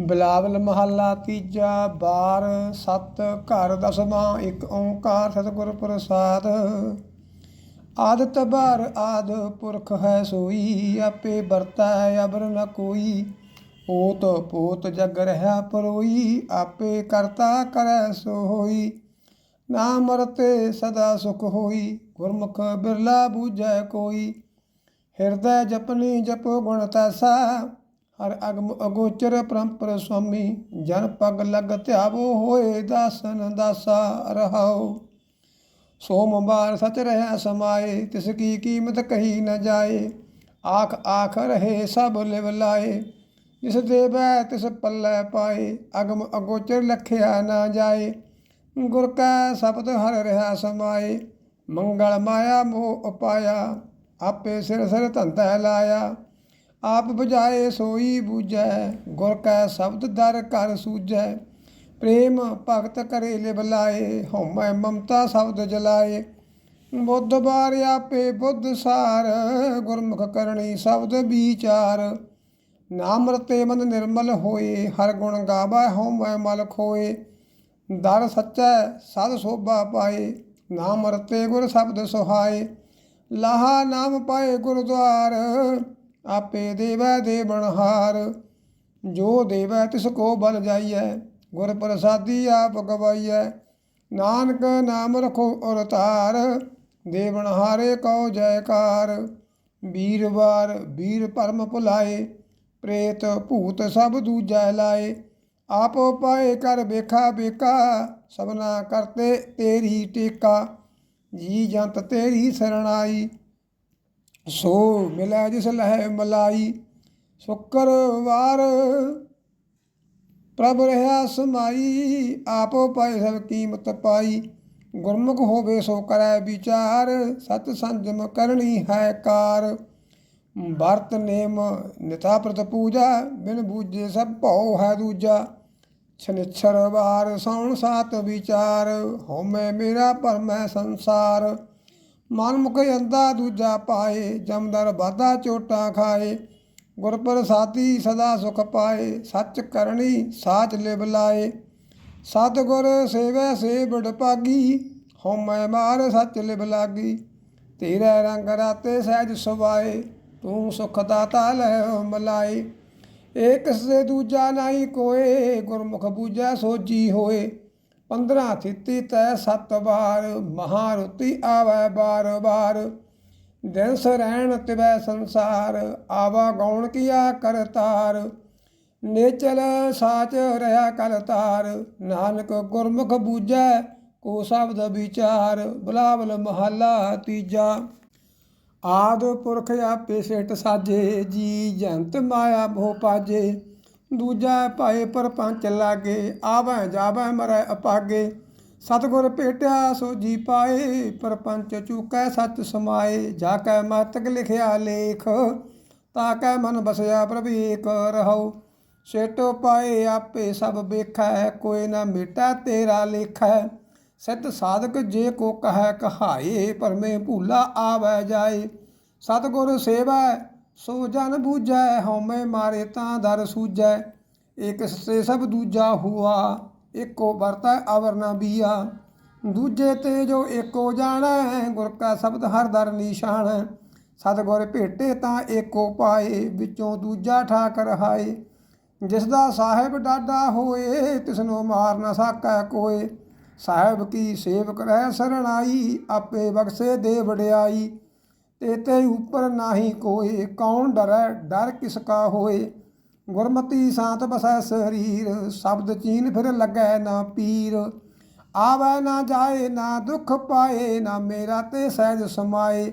ਬਿਲਾਵਲ ਮਹੱਲਾ ਤੀਜਾ, ਬਾਰ, ਸਤ, ਘਰ ਦਸਵਾਂ, ਇੱਕ ਓੰਕਾਰ ਸਤਿਗੁਰ ਪ੍ਰਸਾਦ। ਆਦਿਤ ਬਾਰ ਆਦ ਪੁਰਖ ਹੈ ਸੋਈ, ਆਪੇ ਵਰਤੈ ਅਬਰ ਨ ਕੋਈ। ਓਤ ਪੋਤ ਜਗ ਰਹਾ ਪਰੋਈ, ਆਪੇ ਕਰਤਾ ਕਰੈ ਸੋਈ ਨਾ ਮਰਤੇ ਸਦਾ ਸੁਖ ਹੋਈ, ਗੁਰਮੁਖ ਬਿਰਲਾ ਬੂਝੈ ਕੋਈ। ਹਿਰਦੈ ਜਪਨੀ ਜਪੋ ਗੁਣ ਤੈਸਾ ਹਰ ਅਗਮ ਅਗੋਚਰ ਪਰੰਪਰ ਸੁਆਮੀ, ਜਨ ਪਗ ਲਗ ਧਿਆਵੋ ਹੋਏ ਦਾਸਨ ਦਾਸਾ ਰਹਾਉ ਸੋਮਵਾਰ ਸਚ ਰਹਿ ਸਮਾਏ, ਤਿਸ ਕੀ ਕੀਮਤ ਕਹੀ ਨ ਜਾਏ। ਆਖ ਆਖ ਰਹੇ ਸਭ ਲਿਵ ਲਾਏ, ਜਿਸ ਦੇਵੈ ਤਿਸ ਪੱਲੇ ਪਾਏ। ਅਗਮ ਅਗੋਚਰ ਲਖਿਆ ਨਾ ਜਾਏ, ਗੁਰ ਕੈ ਸ਼ਬਦ ਹਰ ਰਹਾ ਸਮਾਏ। ਮੰਗਲ ਮਾਇਆ ਮੋਹ ਉਪਾਇਆ, ਆਪੇ ਸਿਰ ਸਿਰ ਧੰਦਾ ਲਾਇਆ। ਆਪ 부ਝਾਏ ਸੋਈ ਬੂਝੈ, ਗੁਰ ਕੈ ਸ਼ਬਦ ਦਰ ਕਰ ਸੂਝੈ। ਪ੍ਰੇਮ ਭਗਤ ਕਰੇ ਲਿਵ ਲਾਏ ਹਉਮੈ ਮਮਤਾ ਸ਼ਬਦ ਜਲਾਏ। ਬੁੱਧ ਬਾਰ ਆਪੇ ਬੁੱਧ ਸਾਰ, ਗੁਰਮੁਖ ਕਰਨੀ ਸ਼ਬਦ ਵਿਚਾਰ। ਨਾਮ ਰਤੇ ਮਨ ਨਿਰਮਲ ਹੋਏ, ਹਰ ਗੁਣ ਗਾਵਾ ਹਉਮੈ ਮਲ ਖੋਏ। ਦਰ ਸੱਚੈ, ਸਦ ਸੋਭਾ ਪਾਏ ਨਾਮ ਰਤੇ ਗੁਰ ਸ਼ਬਦ ਸੁਹਾਏ। ਲਾਹਾ ਨਾਮ ਪਾਏ ਗੁਰਦੁਆਰ ਆਪੇ ਦੇਵੈ ਦੇ ਬਣਹਾਰ, ਜੋ ਦੇਵੈ ਤਿਸ ਕੋ ਬਲ ਜਾਈਐ, ਗੁਰ ਪ੍ਰਸਾਦੀ ਆਪ ਗਵਾਈਐ। ਨਾਨਕ ਨਾਮ ਰਖੋ ਔਰ ਧਾਰ ਦੇਵਨ ਹਾਰੇ ਕਉ ਜੈਕਾਰ। ਵੀਰਵਾਰ ਵੀਰ ਪਰਮ ਭੁਲਾਏ, ਪ੍ਰੇਤ ਭੂਤ ਸਭ ਦੂਜੈ ਲਾਏ। ਆਪੋ ਪਾਏ ਕਰ ਵੇਖਾ ਬੇਕਾ ਸਭਨਾ ਕਰਤੇ ਤੇਰੀ ਟੇਕਾ। ਜੀ ਜੰਤ ਤੇਰੀ ਸਰਣਾਈ ਸੋ ਮਿਲੈ ਜਿਸ ਲਹਿ ਮਲਾਈ ਸ਼ੁਕਰਵਾਰ ਪ੍ਰਭ ਰਹਾ ਸਮਾਈ, ਆਪੋ ਪਾਏ ਸਭ ਕੀਮਤ ਪਾਈ। ਗੁਰਮੁਖ ਹੋਵੇ ਸੋ ਕਰੈ ਵਿਚਾਰ, ਸਤ ਸੰਜਮ ਕਰਨੀ ਹੈ ਕਾਰ। ਵਰਤ ਨੇਮ ਨਿਤਾ ਪ੍ਰਤ ਪੂਜਾ, ਬਿਨ ਬੂਝੇ ਸਭ ਭਉ ਹੈ ਦੂਜਾ। ਛਨਿਛਰ ਵਾਰ ਸੌਣ ਸਾਤ ਵਿਚਾਰ ਹਉਮੈ ਮੇਰਾ ਭਰਮੈ ਸੰਸਾਰ। ਮਨ ਮੁਖ ਅੰਦਾ ਦੂਜਾ ਪਾਏ, ਜਮਦਰ ਬਾਦਾ ਚੋਟਾਂ ਖਾਏ। ਗੁਰ ਪ੍ਰਸਾਦੀ ਸਦਾ ਸੁਖ ਪਾਏ, ਸੱਚ ਕਰਨੀ ਸਾਚ ਲਿਵ ਲਾਏ। ਸਤ ਗੁਰ ਸੇਵੈ ਸੇ ਬੜ ਪਾਗੀ ਹਉਮੈ ਮਾਰ ਸੱਚ ਲਿਵ ਲਾਗੀ। ਤੇਰਾ ਰੰਗ ਰਾਤੇ ਸਹਿਜ ਸੁਭਾਏ ਤੂੰ ਸੁਖ ਦਾਤਾ ਲੈ ਮਲਾਏ ਏਕ ਸੇ ਦੂਜਾ ਨਹੀਂ ਕੋਏ, ਗੁਰਮੁਖ ਬੂਝੈ ਸੋਜੀ ਹੋਏ। ਪੰਦਰਾਂ ਥਿੱਤੀ ਤੈ ਸਤ ਵਾਰ, ਮਹਾਰੁਤੀ ਆਵੈ ਬਾਰ ਬਾਰ। ਦਿਨਸ ਰਹਿਣ ਤਿਵੈ ਸੰਸਾਰ, ਆਵਾ ਗੌਣ ਕੀਆ ਕਰਤਾਰ ਨੇਚਲ ਸਾਚ ਰਹਾ ਕਲਤਾਰ ਨਾਨਕ ਗੁਰਮੁਖ ਬੂਝੈ ਕੋ ਸ਼ਬਦ ਵਿਚਾਰ। ਬਲਾਵਲ ਮਹੱਲਾ ਤੀਜਾ। ਆਦ ਪੁਰਖ ਆਪੇ ਸਿਟ ਸਾਜੇ, ਜੀ ਜੰਤ ਮਾਇਆ ਮੋਹ ਪਾਜੇ। ਦੂਜਾ ਭਾਏ ਪਰਪੰਚ ਲਾਗੇ ਆਵੈ ਜਾਵੈ ਮਰੈ ਅਪਾਗੇ। ਸਤਗੁਰ ਭੇਟਿਆ ਸੋ ਜੀ ਪਾਏ, ਪਰਪੰਚ ਚੂਕੈ ਸੱਚ ਸਮਾਏ। ਜਾ ਕੈ ਮਤਕ ਲਿਖਿਆ ਲੇਖ, ਤਾ ਕੈ ਮਨ ਬਸਿਆ ਪ੍ਰਭ ਏਕ ਰਹਉ ਸੇਟੋ ਪਾਏ ਆਪੇ ਸਭ ਵੇਖੈ, ਕੋਈ ਨਾ ਮਿਟਾ ਤੇਰਾ ਲੇਖੈ। ਸਿੱਧ ਸਾਧਕ ਜੇ ਕੋ ਕਹੈ ਕਹਾਏ, ਪਰਮੇ ਭੂਲਾ ਆਵੈ ਜਾਏ। ਸਤਗੁਰ ਸੇਵੈ ਸੋ ਜਨ ਬੂਝੈ, ਹਉਮੈ ਮਾਰੇ ਤਾਂ ਦਰ ਸੂਝੈ। ਇਕ ਸੇ ਸਭ ਦੂਜਾ ਹੁਆ, ਏਕੋ ਵਰਤੈ ਅਵਰ ਨਾ ਬੀਆ। ਦੂਜੇ ਤੇ ਜੋ ਏਕੋ ਜਾਣੈ, ਗੁਰ ਕਾ ਸ਼ਬਦ ਹਰ ਦਰ ਨਿਸ਼ਾਨ। ਸਤਗੁਰ ਭੇਟੇ ਤਾਂ ਏਕੋ ਪਾਏ, ਵਿੱਚੋਂ ਦੂਜਾ ਠਾਕ ਰਹਾਏ ਜਿਸ ਦਾ ਸਾਹਿਬ ਡਾਡਾ ਹੋਏ, ਤਿਸਨੂੰ ਮਾਰ ਨਾ ਸਕੈ ਕੋਏ। ਸਾਹਿਬ ਕੀ ਸੇਵਕ ਰਹਿ ਸਰਣਾਈ, ਆਪੇ ਬਖਸ਼ੇ ਦੇ ਵਡਿਆਈ। ਤੇਤੇ ਉਪਰ ਨਾਹੀ ਕੋਏ, ਕੌਣ ਡਰੈ, ਡਰ ਕਿਸ ਕਾ ਹੋਏ? ਗੁਰਮਤੀ ਸਾਤ ਬਸੈ ਸਰੀਰ, ਸ਼ਬਦ ਚੀਨ ਫਿਰ ਲੱਗੈ ਨਾ ਪੀਰ। ਆਵੈ ਨਾ ਜਾਏ, ਨਾ ਦੁਖ ਪਾਏ, ਨਾ ਮੇਰਾ ਤੇ ਸਹਿਜ ਸਮਾਏ।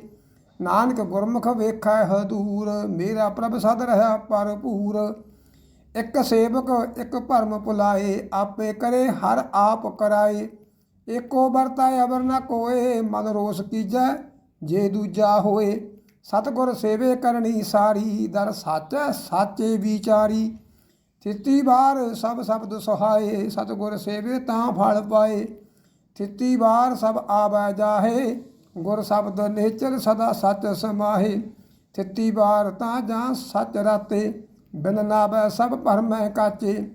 ਨਾਨਕ ਗੁਰਮੁਖ ਵੇਖੈ ਹਦੂਰ, ਮੇਰਾ ਪ੍ਰਭ ਸਦ ਰਹਾ ਭਰਪੂਰ। ਇੱਕ ਸੇਵਕ, ਇੱਕ ਭਰਮ ਭੁਲਾਏ ਆਪੇ ਕਰੇ, ਹਰ ਆਪ ਕਰਾਏ। ਏਕੋ ਵਰਤਾਏ ਅਵਰ ਨਾ ਕੋਏ, ਮਨ ਰੋਸ ਕੀਜੈ ਜੇ ਦੂਜਾ ਹੋਏ, ਸਤਗੁਰ ਸੇਵੇ ਕਰਨੀ ਸਾਰੀ, ਦਰ ਸਾਚੈ ਸਾਚੇ ਵਿਚਾਰੀ। ਥਿਤੀ ਬਾਰ ਸਭ ਸ਼ਬਦ ਸੁਹਾਏ, ਸਤਗੁਰ ਸੇਵੇ ਤਾਂ ਫਲ ਪਾਏ। ਥਿੱਤੀ ਬਾਰ ਸਭ ਆਵੈ ਜਾਹੇ, ਗੁਰ ਸ਼ਬਦ ਨੇਚਰ ਸਦਾ ਸੱਚ ਸਮਾਹੇ। ਥਿੱਤੀ ਬਾਰ ਤਾਂ ਜਾਂ ਸੱਚ ਰਾਤੇ, ਬਿਨ ਨਾਵੈ ਸਭ ਭਰਮੈ ਕਾਚੇ।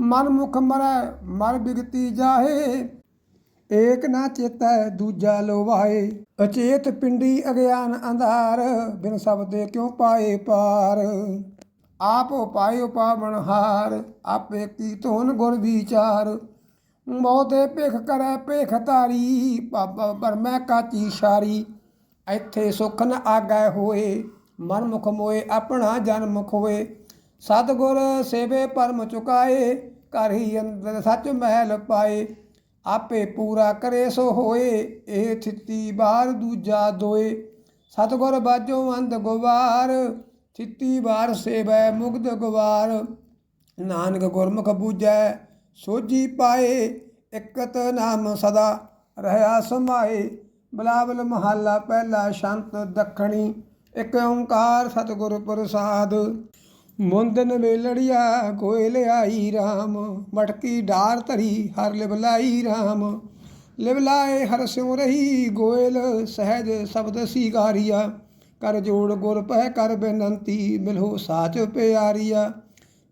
ਮਨ ਮੁਖ ਮਰੈ, ਮਰ ਬਿਗਤੀ ਜਾਹੇ। ਏਕ ਨਾ ਚੇਤੈ ਦੂਜਾ ਲੋਵਾਏ ਅਚੇਤ ਪਿੰਡੀ ਅਗਿਆਨ ਅੰਧਾਰ, ਬਿਨ ਸਬਦੇ ਕਿਉ ਪਾਏ ਪਾਰ? ਆਪ ਉਪਾਇ ਪਾਵਨ ਹਾਰ, ਆਪੇ ਕੀ ਧੋਨ ਗੁਰ ਵਿਚਾਰ? ਮੋਤੇ ਭਿਖ ਕਰੈ ਭਿਖ ਧਾਰੀ ਪਾਪਾ ਪਰਮੈ ਕਾਚੀ ਸ਼ਾਰੀ ਇੱਥੇ ਸੁਖ ਨ ਆਗੈ ਹੋਏ ਮਨ ਮੁਖ ਮੋਏ ਆਪਣਾ ਜਨਮ ਖੋਏ। ਸਤਿਗੁਰ ਸੇਵੇ ਪਰਮ ਚੁਕਾਏ, ਘਰ ਹੀ ਅੰਦਰ ਸੱਚ ਮਹਿਲ ਪਾਏ। ਆਪੇ ਪੂਰਾ ਕਰੇ ਸੋ ਹੋਏ, ਇਹ ਥਿੱਤੀ ਬਾਰ ਦੂਜਾ ਦੋਏ। ਸਤਿਗੁਰ ਬਾਜੋ ਅੰਧ ਗਵਾਰ ਥਿੱਤੀ ਬਾਰ ਸੇਵੈ ਮੁਗਧ ਗਵਾਰ। ਨਾਨਕ ਗੁਰਮੁਖ ਬੂਜੈ ਸੋਜੀ ਪਾਏ, ਇਕਤ ਨਾਮ ਸਦਾ ਰਹਾ ਸਮਾਏ। ਬਲਾਵਲ ਮਹੱਲਾ ਪਹਿਲਾ ਸ਼ੰਤ ਦੱਖਣੀ, ਇਕ ਓੰਕਾਰ ਸਤਿਗੁਰ ਪ੍ਰਸਾਦ। ਮੁੰਦਨ ਵੇਲੜੀਆ ਕੋਇਲ ਆਈ RAM ਮਟਕੀ ਢਾਰ ਧਰੀ ਹਰ ਲਿਵਲਾਈ RAM ਲਿਵਲਾਏ ਹਰ ਸਿਉ ਰਹੀ ਗੋਇਲ, ਸਹਿਜ ਸ਼ਬਦ ਸੀਗਾਰੀਆ। ਕਰ ਜੋੜ ਗੁਰ ਪਹਿ ਕਰ ਬੇਨੰਤੀ ਮਿਲੋ ਸਾਚ ਪਿਆਰੀਆ।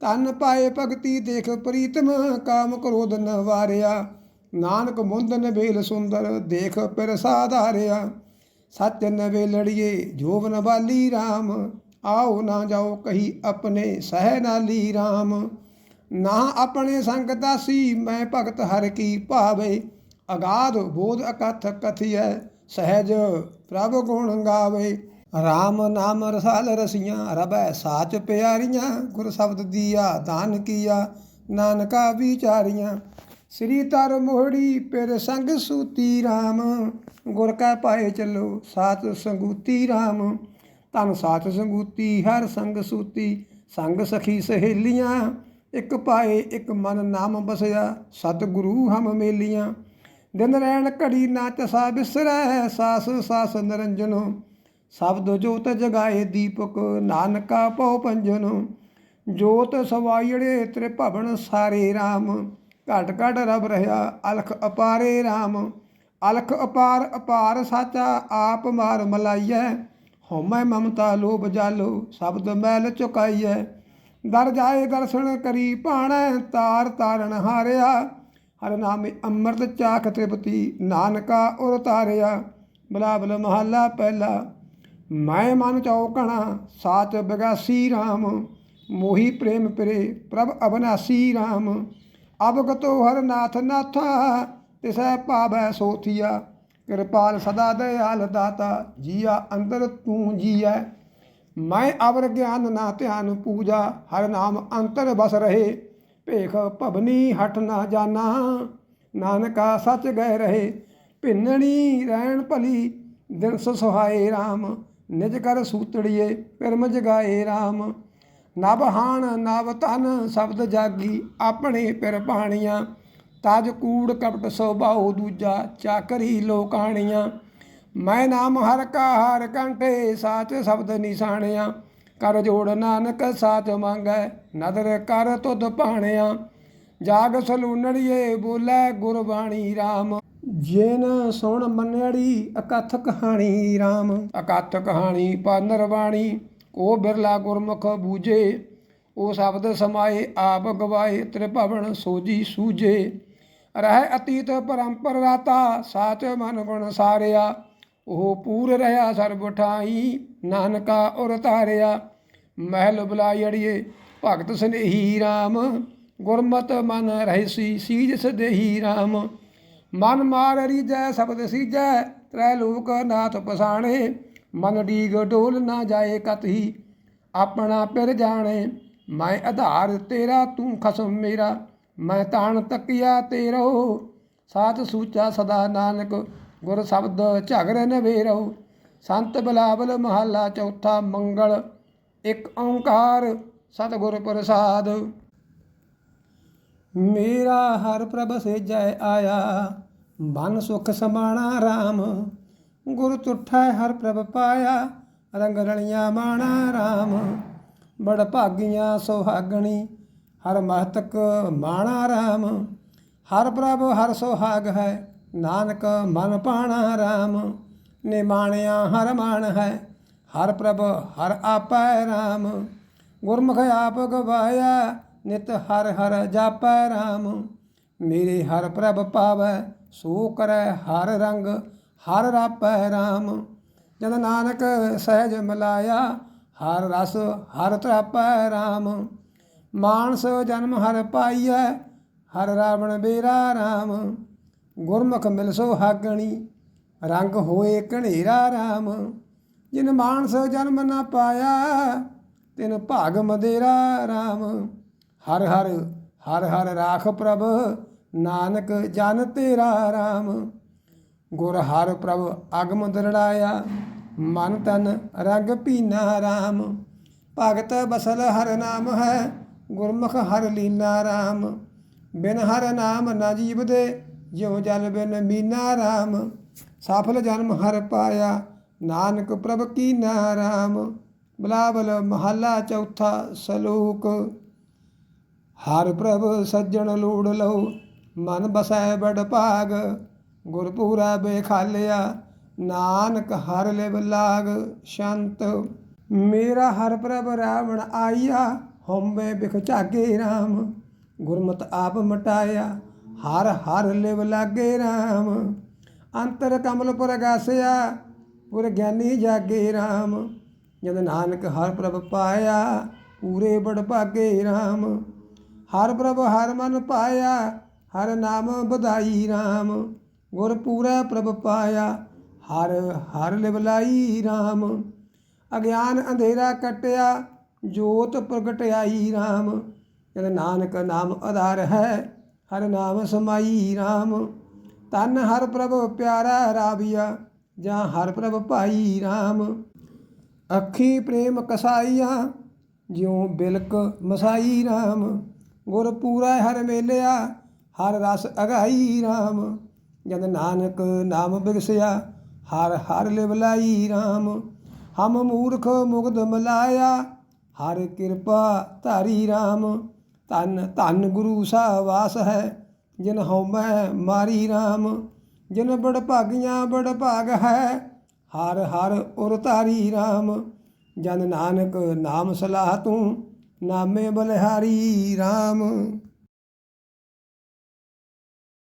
ਤਨ ਪਾਏ ਭਗਤੀ ਦੇਖ ਪ੍ਰੀਤਮ, ਕਾਮ ਕ੍ਰੋਧ ਨ ਵਾਰਿਆ। ਨਾਨਕ ਮੁੰਦਨ ਵੇਲ ਸੁੰਦਰ, ਦੇਖ ਪਿਰ ਸਾਧਾਰਿਆ ਸੱਚ ਨਵੇ ਲੜੀਏ ਜੋਵਨ ਵਾਲੀ RAM ਆਓ ਨਾ ਜਾਓ ਕਹੀ ਆਪਣੇ ਸਹਿ ਨਾਲੀ RAM ਨਾ ਆਪਣੇ ਸੰਗ ਦਾਸੀ, ਮੈਂ ਭਗਤ ਹਰ ਕੀ ਭਾਵੇ। ਅਗਾਧ ਬੋਧ ਅਕਥ ਕਥਿਐ, ਸਹਿਜ ਪ੍ਰਭ ਗੁਣ ਗਾਵੇ। RAM ਨਾਮ ਰਸਾਲ ਰਸੀਆਂ, ਰਬੈ ਸਾਚ ਪਿਆਰੀਆਂ, ਗੁਰ ਸ਼ਬਦ ਦੀਆ ਦਾਨ ਕੀਆ, ਨਾਨਕਾ ਵਿਚਾਰੀਆਂ। ਸ੍ਰੀ ਤਰ ਮੋਹੜੀ ਪਿਰ ਸੰਗ ਸੂਤੀ RAM ਗੁਰ ਕੈ ਪਾਏ ਚੱਲੋ ਸਾਤ ਸੰਗੂਤੀ RAM ਤਨ ਸਾਥ ਸੰਗੂਤੀ, ਹਰ ਸੰਗ ਸੂਤੀ, ਸੰਗ ਸਖੀ ਸਹੇਲੀਆਂ, ਇੱਕ ਪਾਏ, ਇੱਕ ਮਨ ਨਾਮ ਬਸਿਆ, ਸਤਿਗੁਰੂ ਹਮ ਮੇਲੀਆਂ। ਦਿਨ ਰਹਿਣ ਘੜੀ ਨਾ ਚਸਾ ਬਿਸਰੈ, ਸਾਸ ਸਾਸ ਨਿਰੰਜਨੋ। ਸ਼ਬਦ ਜੋਤ ਜਗਾਏ ਦੀਪਕ, ਨਾਨਕਾ ਪਉ ਪੰਜਨ। ਜੋਤ ਸਵਾਈੜੇ ਤ੍ਰਿਭਵਨ ਸਾਰੇ RAM ਘਟ ਘਟ ਰਬ ਰਹਾ ਅਲਖ ਅਪਾਰੇ RAM ਅਲਖ ਅਪਾਰ ਅਪਾਰ ਸਾਚਾ, ਆਪ ਮਾਰ ਮਲਾਈਐ। ਹਉਮੈ ਮਮਤਾ ਲੋਭ ਜਾਲੋ, ਸ਼ਬਦ ਮੈਲ ਚੁਕਾਈਐ। ਦਰ ਜਾਏ ਦਰਸ਼ਨ ਕਰੀ ਭਾਣੈ, ਤਾਰ ਤਾਰਨ ਹਾਰਿਆ। ਹਰ ਨਾਮੇ ਅੰਮ੍ਰਿਤ ਚਾਖ ਤ੍ਰਿਪਤੀ, ਨਾਨਕਾ ਉਰ ਤਾਰਿਆ। ਬਲਾਬਲ ਮਹੱਲਾ ਪਹਿਲਾ, ਮੈਂ ਮਨ ਚਉ ਕਣਾ, ਸਾਚ ਬਿਗਾਸੀ RAM ਮੋਹੀ ਪ੍ਰੇਮ ਪਰੇ, ਪ੍ਰਭ ਅਬਨਾਸੀ RAM ਅਬਗਤੋ ਹਰ ਨਾਥ ਨਾਥਾ, ਤਿਸੈ ਭਾਵੈ ਸੋਥੀਆ। ਕਿਰਪਾਲ ਸਦਾ ਦਇਆਲ ਦਾਤਾ, ਜੀਆ ਅੰਦਰ ਤੂੰ ਜੀਐ। ਮੈਂ ਅਵਰ ਗਿਆਨ ਨਾ ਧਿਆਨ ਪੂਜਾ, ਹਰ ਨਾਮ ਅੰਤਰ ਬਸ ਰਹੇ। ਭੇਖ ਭਵਨੀ ਹਟ ਨਾ ਜਾਣਾ ਨਾਨਕਾ ਸੱਚ ਗਏ ਰਹੇ। ਭਿੰਨਣੀ ਰਹਿਣ ਭਲੀ ਦਿਨ ਸੁਹਾਏ RAM ਨਿਜ ਕਰ ਸੂਤੜੀਏ, ਕਰਮ ਜਗਾਏ RAM ਨਭ ਹਾਣ ਨਭ ਤਨ ਸ਼ਬਦ ਜਾਗੀ, ਆਪਣੇ ਪਿਰ ਬਾਣੀਆਂ ਤਜ ਕੂੜ ਕਪਟ ਸੁਭਾਉ ਦੂਜਾ, ਚਾਕਰੀ ਲੋਕਾਣੀਆਂ। ਮੈਂ ਨਾਮ ਹਰ ਕਾ ਹਰ ਕੰਠੇ ਸਾਚ ਸ਼ਬਦ ਨਿਸ਼ਾਣਿਆ। ਕਰ ਜੋੜ ਨਾਨਕ ਸਾਚ ਮੰਗੈ, ਨਦਰ ਕਰ ਤੁਧ ਭਾਣਿਆ। ਜਾਗ ਸਲੂਨੜੀਏ, ਬੋਲੇ ਗੁਰਬਾਣੀ RAM ਜੇਨ ਸੁਣ ਮੰਨੜੀ, ਅਕਥ ਕਹਾਣੀ RAM ਅਕਥ ਕਹਾਣੀ ਪਾਨਰ ਬਾਣੀ, ਕੋ ਬਿਰਲਾ ਗੁਰਮੁਖ ਬੂਝੇ। ਉਹ ਸ਼ਬਦ ਸਮਾਏ, ਆਪ ਗਵਾਏ, ਤ੍ਰਿਭਵਨ ਸੋਜੀ ਸੂਝੇ। ਰਹਿ ਅਤੀਤ ਪਰੰਪਰ ਰਾਤਾ ਸਾਚ ਮਨ ਗੁਣ ਸਾਰਿਆ। ਉਹ ਪੂਰ ਰਹਾ ਸਰਬ ਠਾਈ ਨਾਨਕਾ ਉਰ ਧਾਰਿਆ ਮਹਿਲ ਬੁਲਾਈ ਅੜੀਏ, ਭਗਤ ਸਨੇਹੀ RAM ਗੁਰਮਤ ਮਨ ਰਹਿਸੀ ਸੀਜ ਸਦੇਹੀ RAM ਮਨ ਮਾਰ ਰੀਜੈ ਸ਼ਬਦ ਸੀਜੈ ਤ੍ਰੈ ਲੋਕ ਨਾਥ ਪਸਾਣੇ। ਮਨ ਡੀਗ ਡੋਲ ਨਾ ਜਾਏ ਕਤਹੀ, ਆਪਣਾ ਪਿਰ ਜਾਣੇ। ਮੈਂ ਆਧਾਰ ਤੇਰਾ, ਤੂੰ ਖਸਮ ਮੇਰਾ। ਮੈਂ ਤਾਣ ਤੱਕਿਆ ਤੇਰੋ ਸਾਚ ਸੂਚਾ ਸਦਾ ਨਾਨਕ, ਗੁਰ ਸ਼ਬਦ ਝਗਰ ਨਵੇਰੋ ਸੰਤ ਬਲਾਵਲ ਮਹੱਲਾ ਚੌਥਾ ਮੰਗਲ, ਇੱਕ ਓੰਕਾਰ ਸਤਿਗੁਰ ਪ੍ਰਸਾਦ। ਮੇਰਾ ਹਰ ਪ੍ਰਭ ਸੇਜੈ ਆਇਆ, ਬਨ ਸੁਖ ਸਮਾਣਾ RAM ਗੁਰ ਤੁਠੈ ਹਰ ਪ੍ਰਭ ਪਾਇਆ, ਰੰਗ ਰਲੀਆਂ ਮਾਣਾ RAM ਬੜ ਭਾਗੀਆਂ ਸੁਹਾਗਣੀ ਹਰ ਮਹਤਕ ਮਾਣਾ ਰਾਮ। ਹਰ ਪ੍ਰਭ ਹਰ ਸੁਹਾਗ ਹੈ, ਨਾਨਕ ਮਨ ਪਾਣਾ ਰਾਮ। ਨਿਮਾਣਿਆ ਹਰ ਮਾਨ ਹੈ, ਹਰ ਪ੍ਰਭ ਹਰ ਆਪੈ ਰਾਮ। ਗੁਰਮੁਖ ਆਪ ਗਵਾਇਆ, ਨਿਤ ਹਰ ਹਰ ਜਾਪੈ ਰਾਮ। ਮੇਰੇ ਹਰ ਪ੍ਰਭ ਪਾਵੈ, ਸੋ ਕਰੈ ਹਰ ਰੰਗ, ਹਰ ਰਾਪੈ ਰਾਮ। ਜਦ ਨਾਨਕ ਸਹਿਜ ਮਿਲਾਇਆ, ਹਰ ਰਸ ਹਰ ਤਰਾਪੈ ਰਾਮ। ਮਾਨਸ ਜਨਮ ਹਰ ਪਾਈਐ, ਹਰ ਰਾਵਣ ਬੇਰਾ RAM ਗੁਰਮੁਖ ਮਿਲਸੋ ਹਾਗਣੀ, ਰੰਗ ਹੋਏ ਘਨੇਰਾ RAM ਜਿਨ ਮਾਨਸ ਜਨਮ ਨਾ ਪਾਇਆ, ਤਿਨ ਭਾਗ ਮਦੇਰਾ RAM ਹਰ ਹਰ ਹਰ ਹਰ ਰਾਖ ਪ੍ਰਭ, ਨਾਨਕ ਜਨ ਤੇਰਾ RAM ਗੁਰ ਹਰ ਪ੍ਰਭ ਅਗਮ ਦਰੜਾਇਆ, ਮਨ ਤਨ ਰੰਗ ਪੀਨਾ RAM ਭਗਤ ਬਸਲ ਹਰ ਨਾਮ ਹੈ ਗੁਰਮੁਖ ਹਰ ਲੀਨਾ RAM ਬਿਨ ਹਰ ਨਾਮ ਨਾ ਜੀਵਦੇ, ਜਿਉ ਜਲ ਬਿਨ ਮੀਨਾ RAM ਸਫਲ ਜਨਮ ਹਰ ਪਾਇਆ, ਨਾਨਕ ਪ੍ਰਭ ਕੀ ਨਾ ਨਾਮ ਬਲਾਵਲ ਮਹੱਲਾ ਚੌਥਾ ਸਲੋਕ, ਹਰ ਪ੍ਰਭ ਸੱਜਣ ਲੋੜ ਲਓ ਮਨ ਬਸੈ ਬੜ ਭਾਗ। ਗੁਰਪੂਰਾ ਬੇਖਾਲਿਆ, ਨਾਨਕ ਹਰ ਲਿਵ ਲਾਗ। ਸ਼ੰਤ, ਮੇਰਾ ਹਰ ਪ੍ਰਭ ਰਾਵਣ ਆਇਆ ਹਉਮੈ ਬਿਖ ਝਾਗੇ RAM ਗੁਰਮਤ ਆਪ ਮਟਾਇਆ, ਹਰ ਹਰ ਲਿਵ ਲਾਗੇ RAM ਅੰਤਰ ਕਮਲ ਪ੍ਰਗਾਸਿਆ ਪੁਰ ਗਿਆਨੀ ਜਾਗੇ RAM ਜਦ ਨਾਨਕ ਹਰ ਪ੍ਰਭ ਪਾਇਆ, ਪੂਰੇ ਬੜ ਭਾਗੇ RAM ਹਰ ਪ੍ਰਭ ਹਰ ਮਨ ਪਾਇਆ, ਹਰ ਨਾਮ ਵਧਾਈ RAM ਗੁਰ ਪੂਰਾ ਪ੍ਰਭ ਪਾਇਆ, ਹਰ ਹਰ ਲਿਵਲਾਈ RAM ਅਗਿਆਨ ਅੰਧੇਰਾ ਕਟਿਆ ਜੋਤ ਪ੍ਰਗਟਾਈ RAM ਜਦ ਨਾਨਕ ਨਾਮ ਆਧਾਰ ਹੈ, ਹਰ ਨਾਮ ਸਮਾਈ RAM ਤਨ ਹਰ ਪ੍ਰਭ ਪਿਆਰਾ ਰਾਵੀਆ, ਜਾਂ ਹਰ ਪ੍ਰਭ ਭਾਈ RAM ਅੱਖੀ ਪ੍ਰੇਮ ਕਸਾਈਆਂ, ਜਿਉ ਬਿਲਕ ਮਸਾਈ RAM ਗੁਰ ਪੂਰਾ ਹਰ ਮੇਲਿਆ, ਹਰ ਰਸ ਅਗਾਈ RAM ਜਦ ਨਾਨਕ ਨਾਮ ਬਿਗਸਿਆ, ਹਰ ਹਰ ਲਿਵਲਾਈ RAM ਹਮ ਮੂਰਖ ਮੁਗਧ ਮਲਾਇਆ ਹਰ ਕਿਰਪਾ ਧਾਰੀ RAM ਧੰਨ ਧੰਨ ਗੁਰੂ ਸਾਵਾਸ ਹੈ, ਜਿਨ ਹਉਮੈ ਮਾਰੀ RAM ਜਿਨ ਬੜ ਭਾਗੀਆਂ ਬੜ ਭਾਗ ਹੈ, ਹਰ ਹਰ ਉਰ ਧਾਰੀ RAM ਜਨ ਨਾਨਕ ਨਾਮ ਸਲਾਹ ਤੂੰ, ਨਾਮੇ ਬਲਿਹਾਰੀ RAM